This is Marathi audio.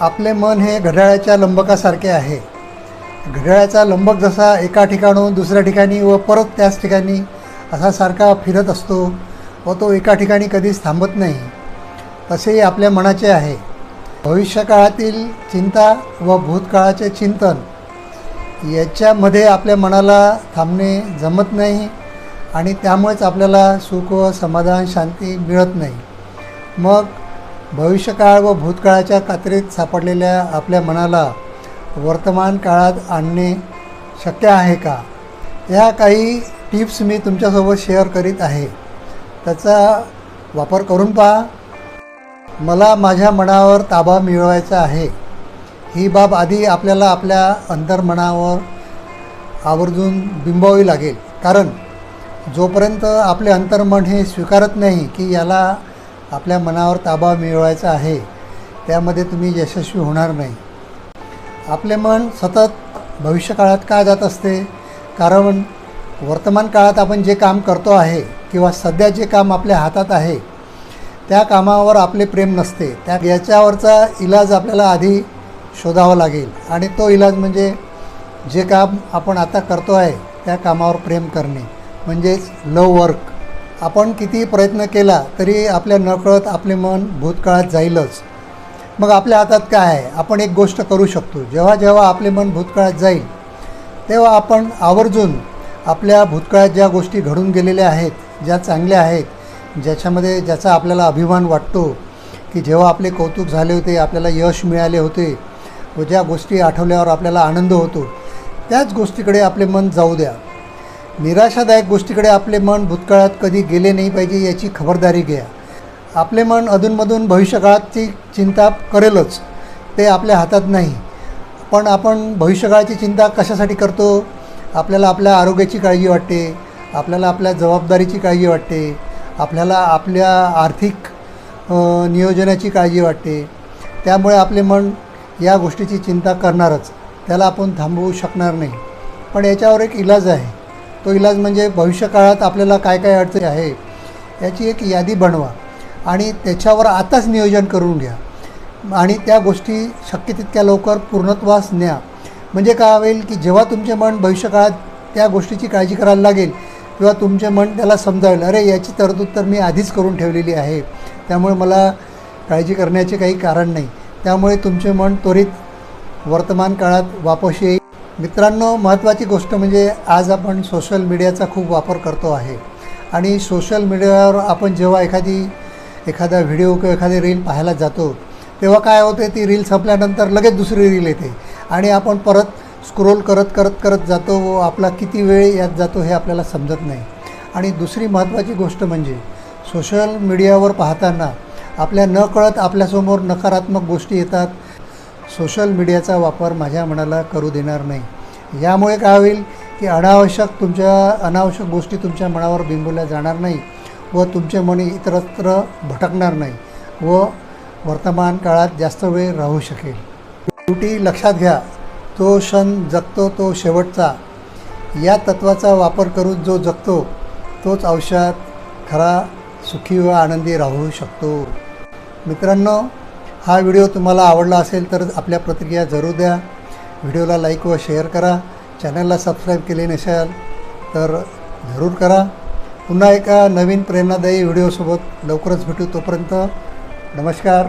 आपले मन हे घड्याळाच्या लंबकासारखे आहे. घड्याळाचा लंबक जसा एका ठिकाणून दुसऱ्या ठिकाणी व परत त्याच ठिकाणी असा सारखा फिरत असतो व तो एका ठिकाणी कधीच थांबत नाही. तसेही आपल्या मनाचे आहे. भविष्यकाळातील चिंता व भूतकाळाचे चिंतन याच्यामध्ये आपल्या मनाला थांबणे जमत नाही आणि त्यामुळेच आपल्याला सुख व समाधान शांती मिळत नाही. मग भविष्यकाळ व भूतकाळाच्या कात्रीत सापडलेल्या आपल्या मनाला वर्तमान काळात आणणे शक्य आहे का? या काही टिप्स मी तुमच्यासोबत शेअर करीत आहे. त्याचा वापर करून पहा. मला माझ्या मनावर ताबा मिळवायचा आहे. ही बाब आधी आपल्याला आपल्या अंतर्मनावर आवर्जून बिंबवावी लागेल. कारण जोपर्यंत आपले अंतर्मन हे स्वीकारत नाही की याला आपल्या मनावर ताबा मिळवायचा आहे त्यामध्ये तुम्ही यशस्वी होणार नाही. आपले मन सतत भविष्यकाळात का जात असते? कारण वर्तमान काळात आपण जे काम करतो आहे किंवा सध्या जे काम आपल्या हातात आहे त्या कामावर आपले प्रेम नसते. त्या याच्यावरचा इलाज आपल्याला आधी शोधावा लागेल. आणि तो इलाज म्हणजे जे काम आपण आता करतो आहे त्या कामावर प्रेम करणे. म्हणजेच लव वर्क. आपण किती प्रयत्न केला तरी आपल्या नकळत आपले मन भूतकाळात जाईलच. मग आपल्या हातात काय? आहे आपण एक गोष्ट करू शकतो. जेव्हा जेव्हा आपले मन भूतकाळात जाईल तेव्हा आपण आवर्जून आपल्या भूतकाळात ज्या गोष्टी घडून गेलेल्या आहेत ज्या चांगल्या आहेत ज्याच्यामध्ये ज्याचा आपल्याला अभिमान वाटतो की जेव्हा आपले कौतुक झाले होते आपल्याला यश मिळाले होते व ज्या गोष्टी आठवल्यावर आपल्याला आनंद होतो त्याच गोष्टीकडे आपले मन जाऊ द्या. निराशादायक गोष्टीकडे आपले मन भूतकाळात कधी गेले नाही पाहिजे याची खबरदारी घ्या. आपले मन अधूनमधून भविष्यकाळाची चिंता करेलच ते आपल्या हातात नाही. पण आपण भविष्यकाळाची चिंता कशासाठी करतो? आपल्याला आपल्या आरोग्याची काळजी वाटते आपल्याला आपल्या जबाबदारीची काळजी वाटते आपल्याला आपल्या आर्थिक नियोजनाची काळजी वाटते. त्यामुळे आपले मन या गोष्टीची चिंता करणारच त्याला आपण थांबवू शकणार नाही. पण याच्यावर एक इलाज आहे. तो इलाज म्हणजे भविष्यकाळात आपल्याला काय काय अडचणी आहे याची एक यादी बनवा आणि त्याच्यावर आताच नियोजन करून घ्या. आणि त्या गोष्टी शक्य तितक्या लवकर पूर्णत्वास न्या. म्हणजे काय होईल की जेव्हा तुमचे मन भविष्यकाळात त्या गोष्टीची काळजी करायला लागेल किंवा तुमचे मन त्याला समजावेल अरे याची तरतूद तर मी आधीच करून ठेवलेली आहे. त्यामुळे मला काळजी करण्याचे काही कारण नाही. त्यामुळे तुमचे मन त्वरित वर्तमान काळात वापस येईल. मित्रांनो महत्त्वाची गोष्ट म्हणजे आज आपण सोशल मीडियाचा खूप वापर करतो आहे. आणि सोशल मीडियावर आपण जेव्हा एखादी एखादा व्हिडिओ किंवा एखादी रील पाहायला जातो तेव्हा काय होते ती रील संपल्यानंतर लगेच दुसरी रील येते. आणि आपण परत स्क्रोल करत करत करत जातो व आपला किती वेळ यात जातो हे आपल्याला समजत नाही. आणि दुसरी महत्त्वाची गोष्ट म्हणजे सोशल मीडियावर पाहताना आपल्या नकळत आपल्यासमोर नकारात्मक गोष्टी येतात सोशल मीडियाचा वापर माझ्या मनाला करू देणार नाही. यामुळे काय होईल की अनावश्यक तुमच्या अनावश्यक गोष्टी तुमच्या मनावर बिंबवल्या जाणार नाही व तुमचे मन इतरत्र भटकणार नाही व वर्तमान काळात जास्त वेळ राहू शकेल. शेवटी लक्षात घ्या तो क्षण जगतो तो शेवटचा. या तत्त्वाचा वापर करून जो जगतो तोच आयुष्यात खरा सुखी व आनंदी राहू शकतो. मित्रांनो हा व्हिडिओ तुम्हाला आवडला असेल तर आपल्या प्रतिक्रिया जरूर द्या. व्हिडिओला लाईक व शेअर करा. चॅनलला सबस्क्राईब केले नसाल तर जरूर करा. पुन्हा एका नवीन प्रेरणादायी व्हिडिओसोबत लवकरच भेटू तोपर्यंत नमस्कार.